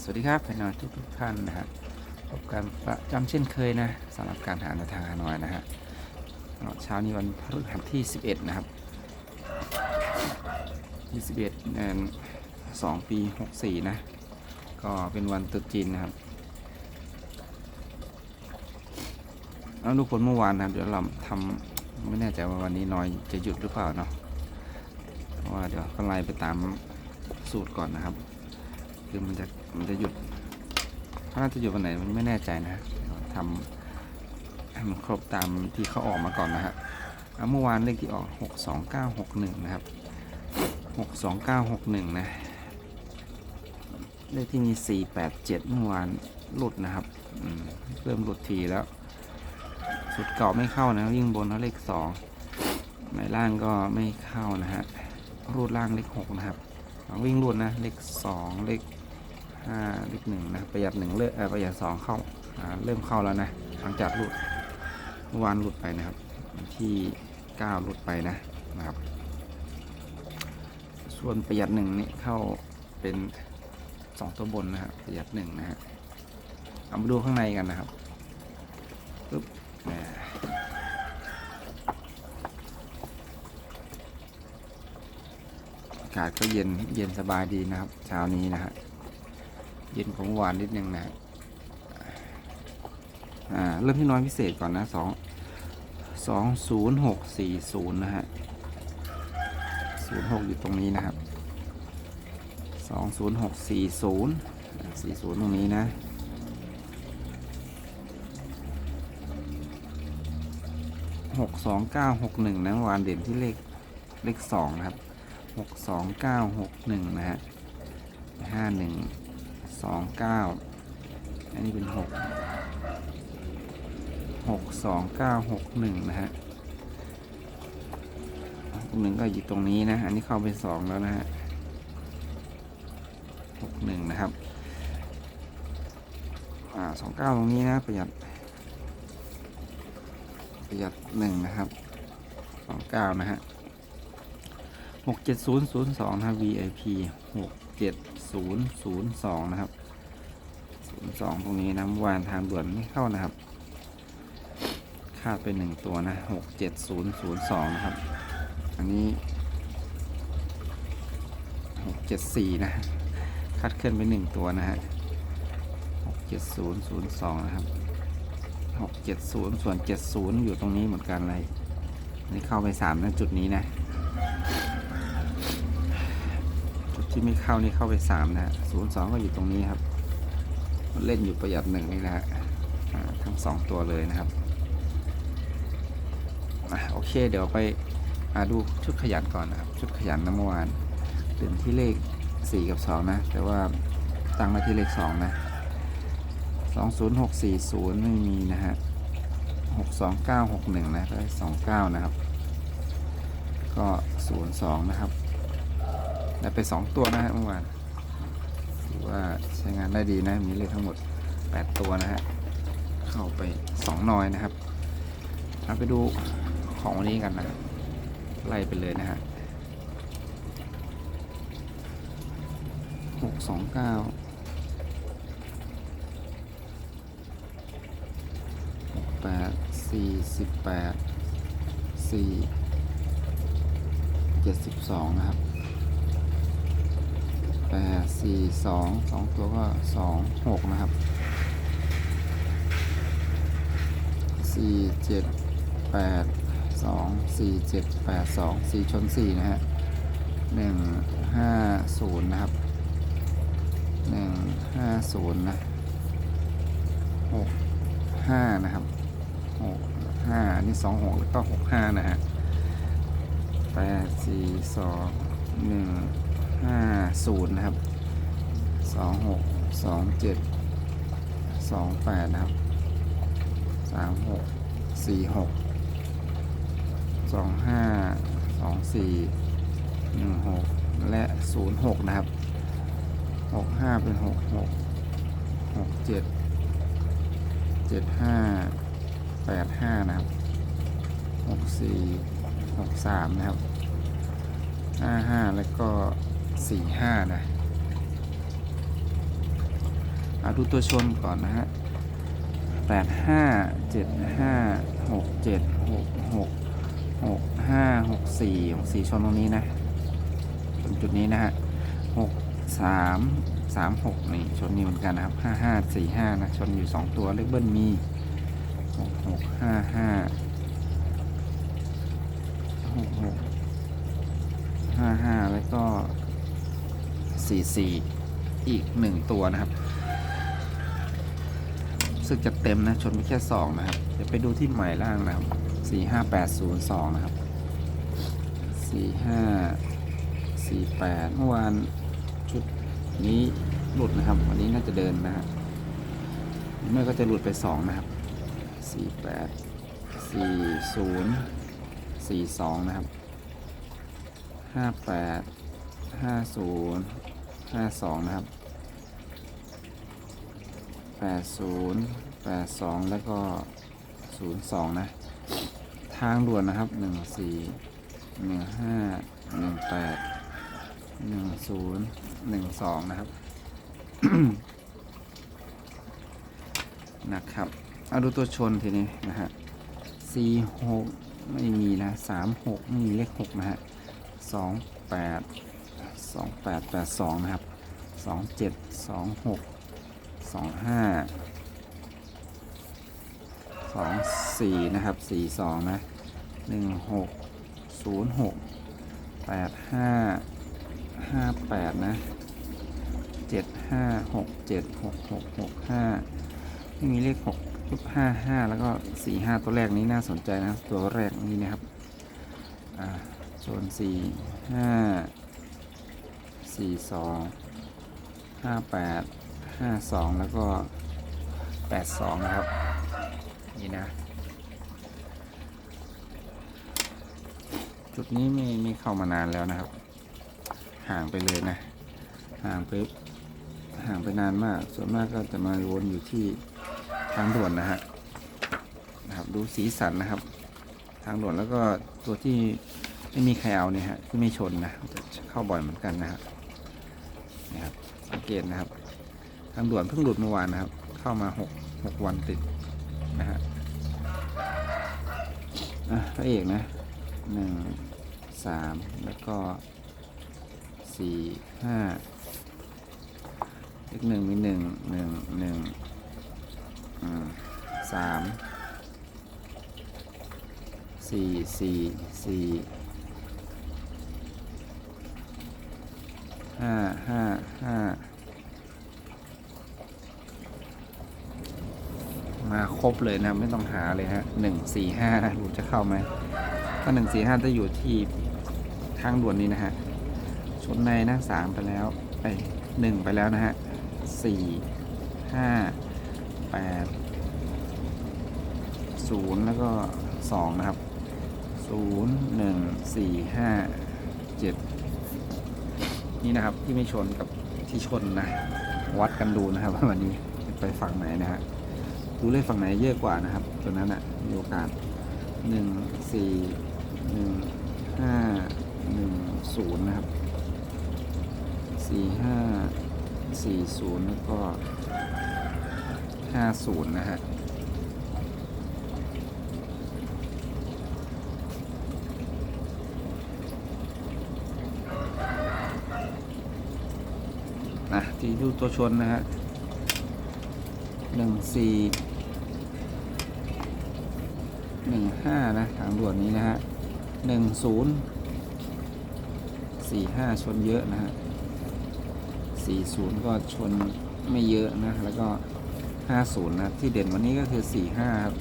สวัสดีครับพี่น้องทุกทุกๆท่านนะฮะพบกันประจำเช่นเคยนะสำหรับการหาแนวทางฮานอยนะฮะเช้านี้วันพฤหัสที่ 11 นะครับที่11เดือน2ปี 64 นะ ก็เป็นวันตรุษจีนนะครับแล้วดูผลเมื่อวานนะครับ เดี๋ยวเราทำไม่แน่ใจว่าวันนี้น้อยจะหยุดหรือเปล่าเนาะเพราะว่าเดี๋ยวก็ไล่ไปตามสูตรก่อนนะครับ คือมันจะมันจะหยุดถ้าน่าจะหยุดวันไหนมันไม่แน่ใจนะทำให้มันครบตามที่เขาออกมาก่อนนะฮะเมื่อวานเลขที่ออก 62961 นะครับ 62961 นะ เลขที่มี 487 เมื่อวานหลุดนะครับ เริ่มหลุดทีแล้ว สุดเก่าไม่เข้านะวิ่งบนแล้วเลข 2 หมายล่างก็ไม่เข้านะฮะ รูดล่างเลข 6 นะครับ วิ่งรูดนะ เลขสองเลข ห้าเลขหนึ่งนะประหยัดหนึ่งเลิกเอประหยัดสองเข้าเริ่มเข้าแล้วนะหลังจากหลุดเมื่อวานหลุดไปนะครับ ที่เก้าหลุดไปนะนะครับ ส่วนประหยัดหนึ่งนี่เข้าเป็นสองตัวบนนะฮะประหยัดหนึ่งนะฮะเอามาดูข้างในกันนะครับปึ๊บอากาศก็เย็นเย็นสบายดีนะครับ เช้านี้นะฮะ เย็นของเมื่อวานนิดนึงนะอ่าเริ่มที่น้อยพิเศษก่อนนะสองสองศูนย์หกสี่ศูนย์นะฮะศูนย์หกอยู่ตรงนี้นะครับสองศูนย์หกสี่ศูนย์สี่ศูนย์ตรงนี้นะหกสองเก้าหกหนึ่งนะวานเด่นที่เลขเลขสองนะครับหกสองเก้าหกหนึ่งนะฮะห้าหนึ่ง สองเก้าอันนี้เป็นหกหกสองเก้าหกหนึ่งนะฮะหนึ่งก็อยู่ตรงนี้นะ อันนี้เข้าไปสองแล้วนะฮะหกหนึ่งนะครับ อ่าสองเก้าตรงนี้นะประหยัด ประหยัดหนึ่งนะครับสองเก้านะฮะหกเจ็ดศูนย์ศูนย์สองนะ VIP หก เจ็ดศูนย์ศูนย์สองนะครับศูนย์สองตรงนี้นะเมื่อวานทางด่วนไม่เข้านะครับ คาดไปหนึ่งตัวนะหกเจ็ดศูนย์ศูนย์สองนะครับ อันนี้หกเจ็ดสี่นะคาดเคลื่อนไปหนึ่งตัวนะฮะหกเจ็ดศูนย์ศูนย์สองนะครับหกเจ็ดศูนย์ส่วนเจ็ดศูนย์อยู่ตรงนี้เหมือนกันเลยนี่เข้าไปสามนะจุดนี้นะ ที่ไม่เข้านี่เข้าไปสามนะฮะศูนย์สองก็อยู่ตรงนี้ครับ เล่นอยู่ประหยัดหนึ่งนี่นะฮะทั้งสองตัวเลยนะครับอโอเคเดี๋ยวไปอ่าดูชุดขยันก่อนนะครับ ชุดขยันนะเมื่อวานเป็นที่เลขสี่กับสองนะ แต่ว่าตั้งมาที่เลขสองนะสองศูนย์หกสี่ศูนย์ไม่มีนะฮะหกสองเก้าหกหนึ่งนะก็สองเก้านะครับ ก็ศูนย์สองนะครับ ได้ไป 2 ตัวนะฮะเมื่อวานถือว่าใช้งานได้ดีนะมีเลขทั้งหมด 8 ตัวนะฮะเข้าไป 2 น้อยนะครับเราไปดูของวันนี้กันนะไล่ไปเลยนะฮะหกสองเก้าหกแปดสี่สิบแปดสี่เจ็ดสิบสองนะครับ แปดสี่สองสองตัวก็สองหกนะครับสี่เจ็ดแปดสองสี่เจ็ดแปดสองสี่ชนสี่นะฮะหนึ่งห้าศูนย์นะครับหนึ่งห้าศูนย์นะหกห้านะครับหกห้าอันนี้สองหกแล้วก็หกห้านะฮะแปดสี่สองหนึ่ง ห้าศูนย์นะครับสองหกสองเจ็ดสองแปดนะครับสามหกสี่หกสองห้าสองสี่หนึ่งหกและศูนย์หกนะครับหกห้าเป็นหกหกหกเจ็ดเจ็ดห้าแปดห้านะครับหกสี่หกสามนะครับห้าห้าแล้วก็ สี่ห้านะเอาดูตัวชนก่อนนะฮะแปดห้าเจ็ดห้าหกเจ็ดหกหกหกห้าหกสี่หกสี่ชนตรงนี้นะตรงจุดนี้นะฮะหกสามสามหกนี่ชนนี้เหมือนกันนะครับห้าห้าสี่ห้านะชนอยู่สองตัวเลขเบิ้ลมีหกหกห้าห้าหกหกห้าห้าแล้วก็ สี่สี่อีกหนึ่งตัวนะครับสึกจะเต็มนะ ชนไปแค่สองนะครับ เดี๋ยวไปดูที่ใหม่ล่างนะครับสี่ห้าแปดศูนย์สองนะครับสี่ห้าสี่แปดเมื่อวานชุดนี้หลุดนะครับ วันนี้น่าจะเดินนะฮะเมื่อก็จะหลุดไปสองนะครับสี่แปดสี่ศูนย์สี่สองนะครับห้าแปดห้าศูนย์ ห้าสองนะครับแปดศูนย์แปดสองแล้วก็ศูนย์สองนะ ทางด่วนนะครับหนึ่งสี่หนึ่งห้าหนึ่งแปดหนึ่งศูนย์หนึ่งสองนะครับ นะครับ เอาดูตัวชนทีนี้นะฮะสี่หกไม่มีนะสามหกไม่มีเลขหกนะฮะสองแปด สองแปดแปดสองนะครับสองเจ็ดสองหกสองห้าสองสี่นะครับสี่สองนะหนึ่งหกศูนย์หกแปดห้าห้าแปดนะเจ็ดห้าหกเจ็ดหกหกหกห้าไม่มีเลขหกรูปห้าห้าแล้วก็สี่ห้าตัวแรกนี้น่าสนใจนะตัวแรกนี้นะครับอ่าส่วนสี่ห้า สี่สองห้าแปดห้าสองแล้วก็แปดสองนะครับ นี่นะ จุดนี้ไม่ไม่เข้ามานานแล้วนะครับ ห่างไปเลยนะ ห่างไปห่างไปนานมาก ส่วนมากก็จะมาวนอยู่ที่ทางด่วนนะฮะนะครับ ดูสีสันนะครับ ทางด่วนแล้วก็ตัวที่ไม่มีใครเอาเนี่ยฮะที่ไม่ชนนะจะเข้าบ่อยเหมือนกันนะครับ นะครับสังเกตนะครับ ทางด่วนเพิ่งหลุดเมื่อวานนะครับ เข้ามาหกหกวันติดนะฮะอะพระเอกนะหนึ่งสามแล้วก็สี่ห้าเลขหนึ่งมีหนึ่งหนึ่งหนึ่งสามสี่สี่สี่ ห้าห้าห้ามาครบเลยนะไม่ต้องหาเลยฮะหนึ่งสี่ห้าดูจะเข้าไหมก็หนึ่งสี่ห้าจะอยู่ที่ทางด่วนนี้นะฮะชนในนะสามไปแล้วไปหนึ่งไปแล้วนะฮะสี่ห้าแปดศูนย์แล้วก็สองนะครับศูนย์หนึ่งสี่ห้าเจ็ด นี่นะครับที่ไม่ชนกับที่ชนนะ วัดกันดูนะครับว่าวันนี้ไปฝั่งไหนนะฮะดูเลขฝั่งไหนเยอะกว่านะครับตัวนั้นอะมีโอกาสหนึ่งสี่หนึ่งห้าหนึ่งศูนย์นะครับสี่ห้าสี่ศูนย์แล้วก็ห้าศูนย์นะฮะ นะที่ดูตัวชนนะฮะหนึ่งสี่หนึ่งห้านะทางด่วนนี้นะฮะหนึ่งศูนย์สี่ห้าชนเยอะนะฮะสี่ศูนย์ก็ชนไม่เยอะนะ แล้วก็ห้าศูนย์นะ ที่เด่นวันนี้ก็คือสี่ห้าครับ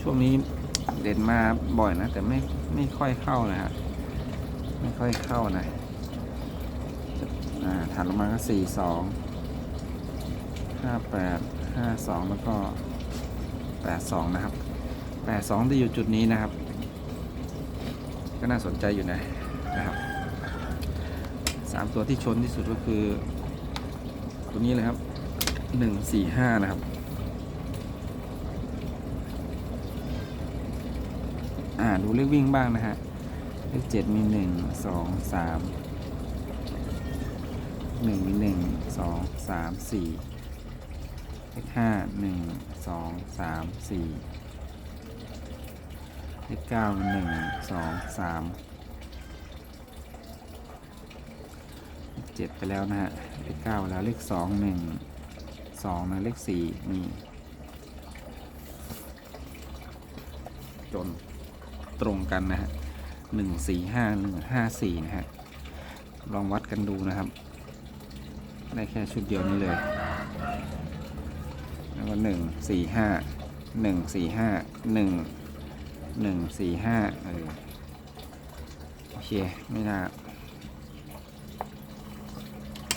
ช่วงนี้เด่นมาบ่อยนะ แต่ไม่ไม่ค่อยเข้านะฮะ ไม่ค่อยเข้านะ อ่าถัดลงมาก็สี่สองห้าแปดห้าสองแล้วก็แปดสองนะครับแปดสองที่อยู่จุดนี้นะครับ ก็น่าสนใจอยู่นะนะครับสามตัวที่ชนที่สุดก็คือ ตัวนี้เลยครับหนึ่งสี่ห้านะครับอ่าดูเลขวิ่งบ้างนะฮะเลขเจ็ดมีหนึ่งสองสาม หนึ่งหนึ่งสองสามสี่เลขห้าหนึ่งสองสามสี่เลขเก้าหนึ่งสองสามเจ็ดไปแล้วนะฮะเลขเก้าแล้วเลขสองหนึ่งสองนะเลขสี่มีจนตรงกันนะฮะหนึ่งสี่ห้าหนึ่งห้าสี่นะฮะลองวัดกันดูนะครับ ได้แค่ชุดเดียวนี้เลย แล้วก็หนึ่งสี่ห้าหนึ่งสี่ห้าหนึ่งหนึ่งสี่ห้าเออโอเค ไม่น่า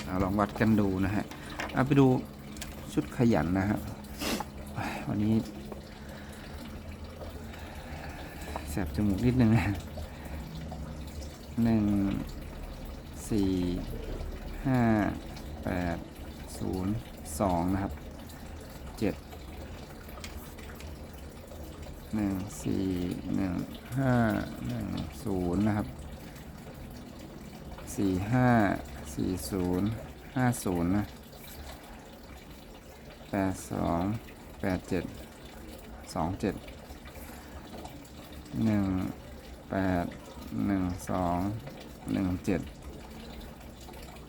เอาลองวัดกันดูนะฮะ เอาไปดูชุดขยันนะฮะ วันนี้แสบจมูกนิดนึงนะหนึ่งสี่ห้า 8 0 2 นะครับ 7 1 4 1 5 1 0 นะครับ 4 5 4 0 5 0 นะ 8 2 8 7 2 7 1 8 1 2 1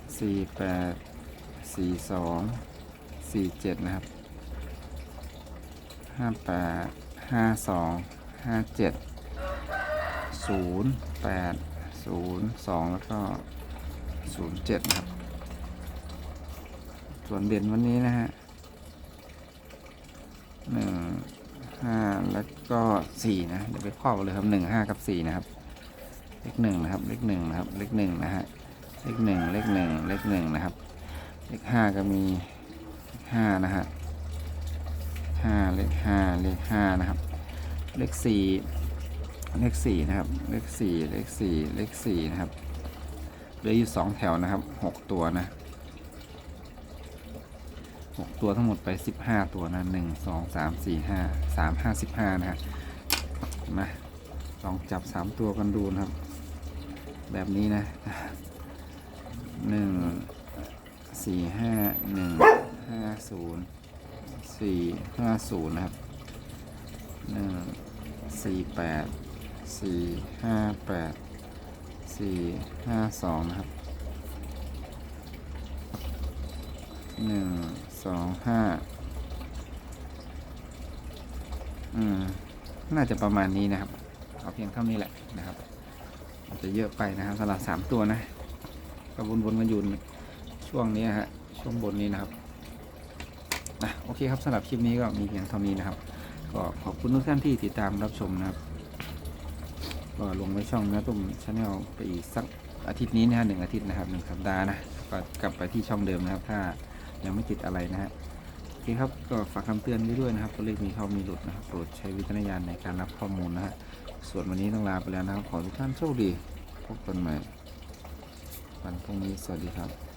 7 4 8 สี่สองสี่เจ็ดนะครับห้าแปดห้าสองห้าเจ็ดศูนย์แปดศูนย์สองแล้วก็ศูนย์เจ็ดนะครับ ส่วนเด่นวันนี้นะฮะหนึ่งห้าแล้วก็สี่นะเดี๋ยวไปครอบเลยครับหนึ่งห้ากับสี่นะครับ เลขหนึ่งนะครับ เลขหนึ่งนะครับ เลขหนึ่งนะฮะ เลขหนึ่งเลขหนึ่งเลขหนึ่งนะครับ เลขห้าก็มีห้านะฮะห้าเลขห้าเลขห้านะครับ เลขสี่เลขสี่นะครับ เลขสี่เลขสี่เลขสี่นะครับเหลืออยู่สองแถวนะครับหกตัวนะหกตัวทั้งหมดไปสิบห้าตัวนะหนึ่งสองสามสี่ห้าสามห้าสิบห้านะฮะมาลองจับสามตัวกันดูนะครับ แบบนี้นะหนึ่ง สี่ห้าหนึ่งห้าศูนย์สี่ห้าศูนย์นะครับหนึ่งสี่แปดสี่ห้าแปดสี่ห้าสองนะครับหนึ่งสองห้าอืม น่าจะประมาณนี้นะครับ เอาเพียงเท่านี้แหละนะครับอาจจะเยอะไปนะครับสำหรับสามตัวนะก็วนๆกันอยู่ ช่วงนี้ฮะช่วงบนนี้นะครับนะโอเคครับสำหรับคลิปนี้ก็มีเพียงเท่านี้นะครับ ก็ขอบคุณทุกท่านที่ติดตามรับชมนะครับ ก็ลงไว้ช่องนะตุ้มชาแนลไปอีกสักอาทิตย์นี้นะฮะหนึ่งอาทิตย์นะครับหนึ่งสัปดาห์นะก็กลับไปที่ช่องเดิมนะครับ ถ้ายังไม่ติดอะไรนะฮะโอเคครับก็ฝากคำเตือนไว้ด้วยนะครับตัวเลขมีเข้ามีหลุดนะครับโปรดใช้วิจารณญาณในการรับข้อมูลนะฮะส่วนวันนี้ต้องลาไปแล้วนะครับขอทุกท่านโชคดีพบกันใหม่วันพรุ่งนี้สวัสดีครับ